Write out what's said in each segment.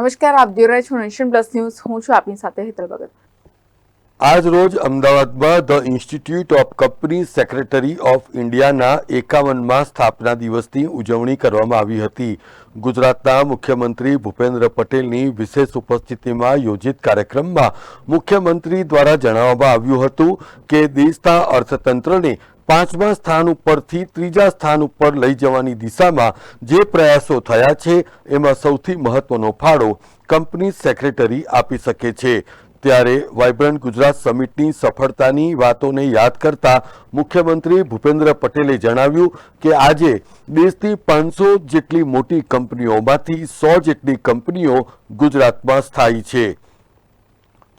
નમસ્કાર, આપ જોઈ રહ્યા છો નેશન પ્લસ ન્યૂઝ. હું છું આપની સાથે હેતલ ભગત. આજ રોજ અમદાવાદમાં the institute of company secretary of ઇન્ડિયાના એકાવનમાં સ્થાપના દિવસની ઉજવણી કરવામાં આવી હતી. ગુજરાતના મુખ્યમંત્રી ભૂપેન્દ્ર પટેલની વિશેષ ઉપસ્થિતિમાં યોજિત કાર્યક્રમમાં મુખ્યમંત્રી દ્વારા જણાવવામાં આવ્યું હતું કે દેશના અર્થતંત્રને પાંચમા સ્થાન ઉપરથી ત્રીજા સ્થાન ઉપર લઈ જવાની દિશામાં જે પ્રયાસો થયા છે, એમાં સૌથી મહત્વનો ફાળો કંપની સેક્રેટરી આપી શકે છે. ત્યારે વાઇબ્રન્ટ ગુજરાત સમિટની સફળતાની વાતોને યાદ કરતા મુખ્યમંત્રી ભૂપેન્દ્ર પટેલે જણાવ્યું કે આજે દેશની પાંચસો જેટલી મોટી કંપનીઓમાંથી સો જેટલી કંપનીઓ ગુજરાતમાં સ્થાયી છે.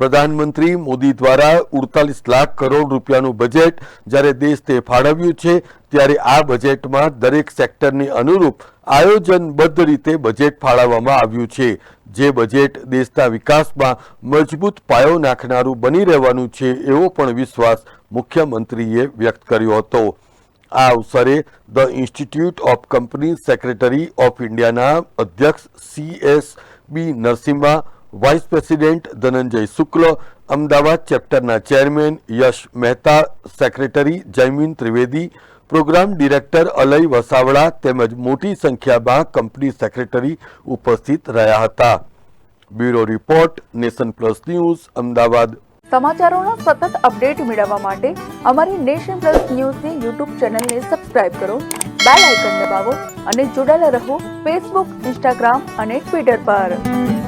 પ્રધાનમંત્રી મોદી દ્વારા ઉડતાલીસ લાખ કરોડ રૂપિયાનું બજેટ જ્યારે દેશને ફાળવ્યું છે, ત્યારે આ બજેટમાં દરેક સેક્ટરને અનુરૂપ આયોજનબદ્ધ રીતે બજેટ ફાળવવામાં આવ્યું છે. જે બજેટ દેશના વિકાસમાં મજબૂત પાયો નાખનારું બની રહેવાનું છે, એવો પણ વિશ્વાસ મુખ્યમંત્રીએ વ્યક્ત કર્યો હતો. આ અવસરે the institute of company secretary of ઇન્ડિયાના અધ્યક્ષ C S B Narasimha vice president Dhananjay Shukla Ahmedabad ચેપ્ટરના chairman Yash Mehta secretary Jaymin Trivedi program director Alay Vasavada તેમજ મોટી સંખ્યામાં કંપની સેક્રેટરી ઉપસ્થિત રહ્યા હતા. Bureau report, nation plus news, Ahmedabad. સમાચારોનો સતત update મેળવવા માટે અમારી નેશન પ્લસ ન્યૂઝની યુટ્યુબ ચેનલને સબસ્ક્રાઇબ કરો, બેલ આઇકન દબાવો અને જોડાયેલા રહો ફેસબુક ઇન્સ્ટાગ્રામ અને ટ્વિટર પર.